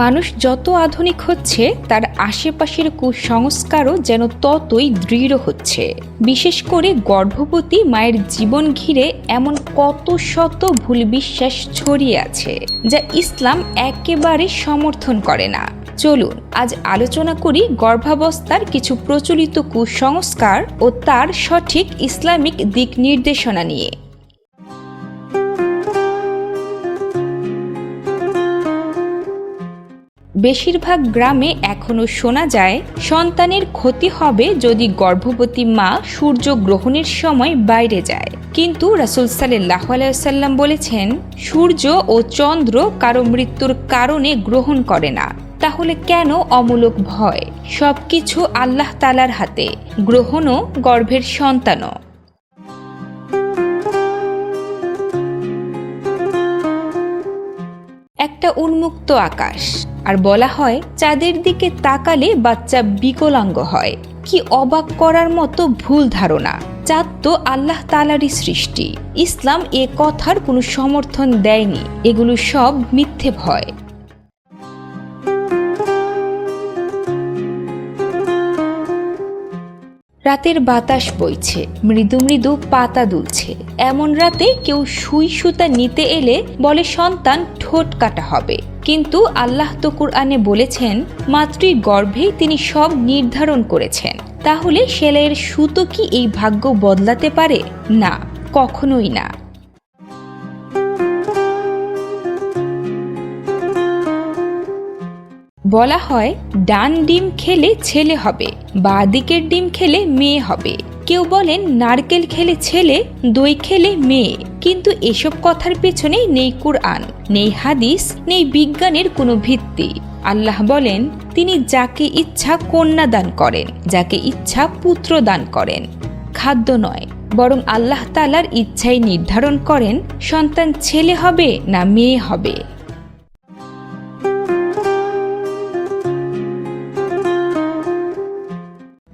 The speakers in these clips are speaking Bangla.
মানুষ যত আধুনিক হচ্ছে, তার আশেপাশের কুসংস্কারও যেন ততই দৃঢ় হচ্ছে। বিশেষ করে গর্ভবতী মায়ের জীবন ঘিরে এমন কত শত ভুল বিশ্বাস ছড়িয়ে আছে, যা ইসলাম একেবারে সমর্থন করে না। চলুন, আজ আলোচনা করি গর্ভাবস্থার কিছু প্রচলিত কুসংস্কার ও তার সঠিক ইসলামিক দিক নির্দেশনা নিয়ে। বেশিরভাগ গ্রামে এখনও শোনা যায়, সন্তানের ক্ষতি হবে যদি গর্ভবতী মা সূর্য গ্রহণের সময় বাইরে যায়। কিন্তু রাসুল সাল্লাহ আলাইসাল্লাম বলেছেন, সূর্য ও চন্দ্র কারও মৃত্যুর কারণে গ্রহণ করে না। তাহলে কেন অমূলক ভয়? সবকিছু আল্লাহ তালার হাতে, গ্রহণও গর্ভের সন্তানও। একটা উন্মুক্ত আকাশ। আর বলা হয়, চাঁদের দিকে তাকালে বাচ্চা বিকলাঙ্গ হয়। কি অবাক করার মতো ভুল ধারণা। চাঁদ তো আল্লাহ তালারই সৃষ্টি। ইসলাম এ কথার কোনো সমর্থন দেয়নি। এগুলো সব মিথ্যে ভয়। রাতের বাতাস বইছে, মৃদু মৃদু পাতা দুলছে। এমন রাতে কেউ সুই সুতা নিতে এলে বলে সন্তান ঠোঁট কাটা হবে। কিন্তু আল্লাহ তো কুরআনে বলেছেন, মাতৃ গর্ভে তিনি সব নির্ধারণ করেছেন। তাহলে সেলাইয়ের সুতো কি এই ভাগ্য বদলাতে পারে? না, কখনোই না। বলা হয়, ডান ডিম খেলে ছেলে হবে বা দিকের ডিম খেলে মেয়ে হবে। কেউ বলেন, নারকেল খেলে ছেলে, দই খেলে মেয়ে। কিন্তু এসব কথার পেছনে নেই কুরআন, নেই হাদিস, নেই বিজ্ঞানের কোনো ভিত্তি। আল্লাহ বলেন, তিনি যাকে ইচ্ছা কন্যা দান করেন, যাকে ইচ্ছা পুত্র দান করেন। খাদ্য নয়, বরং আল্লাহ তালার ইচ্ছাই নির্ধারণ করেন, সন্তান ছেলে হবে না মেয়ে হবে।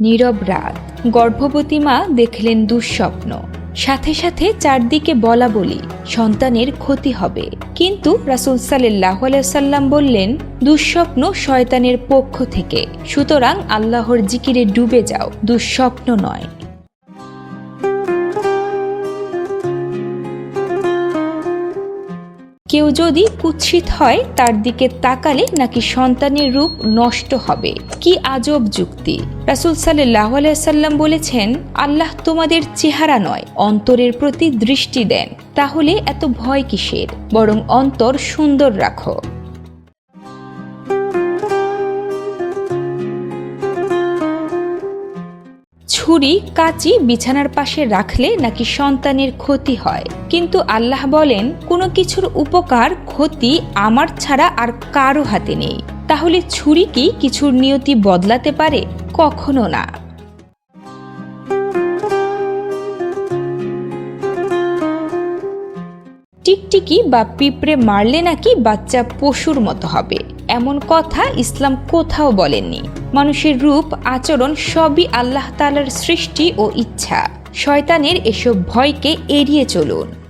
নীরব রাত গর্ভবতী মা দেখলেন দুঃস্বপ্ন। সাথে সাথে চারদিকে বলা বলি, সন্তানের ক্ষতি হবে। কিন্তু রাসুল সাল্লাহ সাল্লাম বললেন, দুঃস্বপ্ন শয়তানের পক্ষ থেকে। সুতরাং আল্লাহর জিকিরে ডুবে যাও। দুঃস্বপ্ন নয়। কেউ যদি কুৎসিত হয়, তার দিকে তাকালে নাকি সন্তানের রূপ নষ্ট হবে। কি আজব যুক্তি। রাসুল সাল্লাম বলেছেন, আল্লাহ তোমাদের চেহারা নয়, অন্তরের প্রতি দৃষ্টি দেন। তাহলে এত ভয় কিসের? বরং অন্তর সুন্দর রাখো। ছুরি, কাঁচি বিছানার পাশে রাখলে নাকি সন্তানের ক্ষতি হয়। কিন্তু আল্লাহ বলেন, কোনো কিছুর উপকার, ক্ষতি আমার ছাড়া আর কারও হাতে নেই। তাহলে ছুরি কি কিছুর নিয়তি বদলাতে পারে? কখনো না। টিকটিকি বা পিঁপড়ে মারলে নাকি বাচ্চা পশুর মতো হবে? এমন কথা ইসলাম কোথাও বলেননি। মানুষের রূপ, আচরণ সবই আল্লাহ তালার সৃষ্টি ও ইচ্ছা। শয়তানের এসব ভয়কে এড়িয়ে চলুন।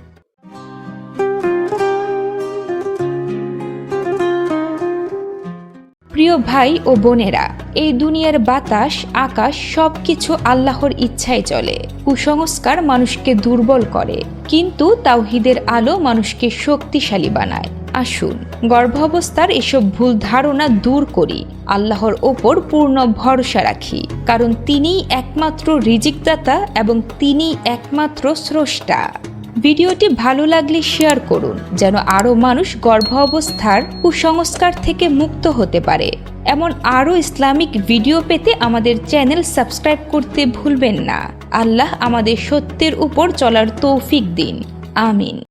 প্রিয় ভাই ও বোনেরা, এই দুনিয়ার বাতাস, আকাশ সবকিছু আল্লাহর ইচ্ছায় চলে। কুসংস্কার মানুষকে দুর্বল করে, কিন্তু তাওহিদের আলো মানুষকে শক্তিশালী বানায়। আসুন, গর্ভাবস্থার এসব ভুল ধারণা দূর করি, আল্লাহর ওপর পূর্ণ ভরসা রাখি, কারণ তিনিই একমাত্র রিজিকদাতা এবং তিনি একমাত্র স্রষ্টা। ভিডিওটি ভালো লাগলে শেয়ার করুন, যেন আরও মানুষ গর্ভাবস্থার কুসংস্কার থেকে মুক্ত হতে পারে। এমন আরও ইসলামিক ভিডিও পেতে আমাদের চ্যানেল সাবস্ক্রাইব করতে ভুলবেন না। আল্লাহ আমাদের সত্যের উপর চলার তৌফিক দিন। আমিন।